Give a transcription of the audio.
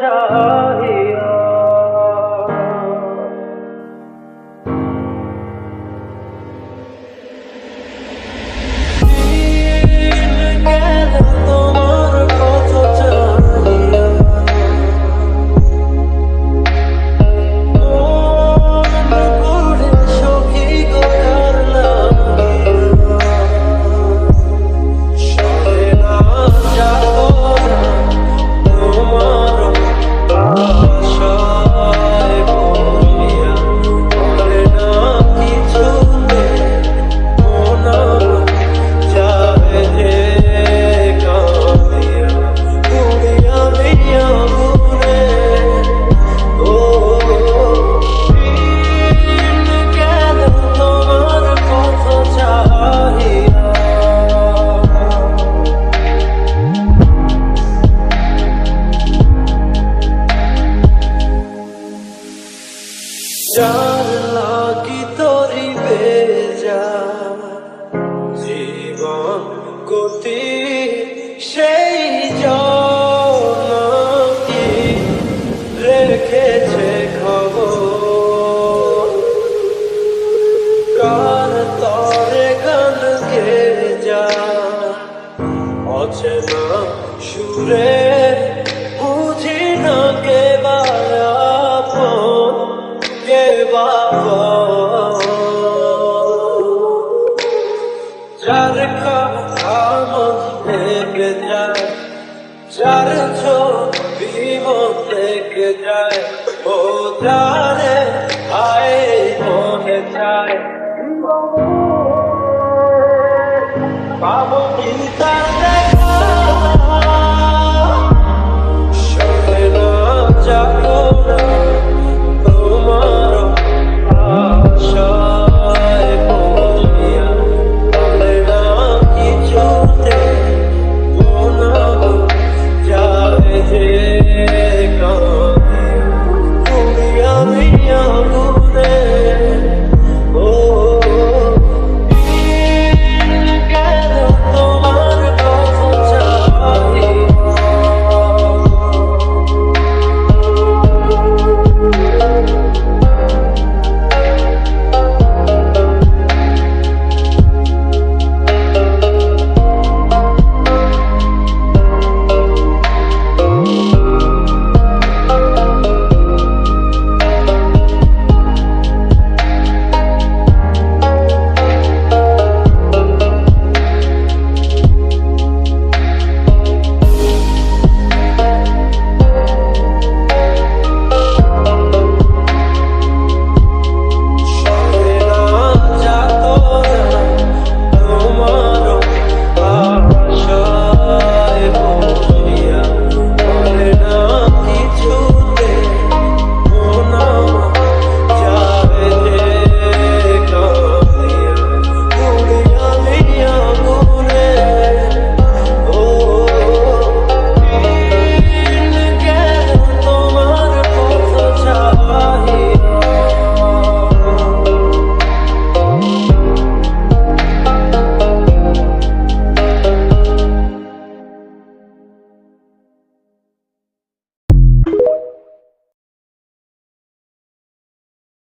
চাহিয়া জানলা কি তোরি বেজা জীবন গতি সেই জনকি রেখেছে খবর। কার তরে গান গে যা অচেনা সুরে থেকে যায় চার ছো মন থেকে যায় ও যারে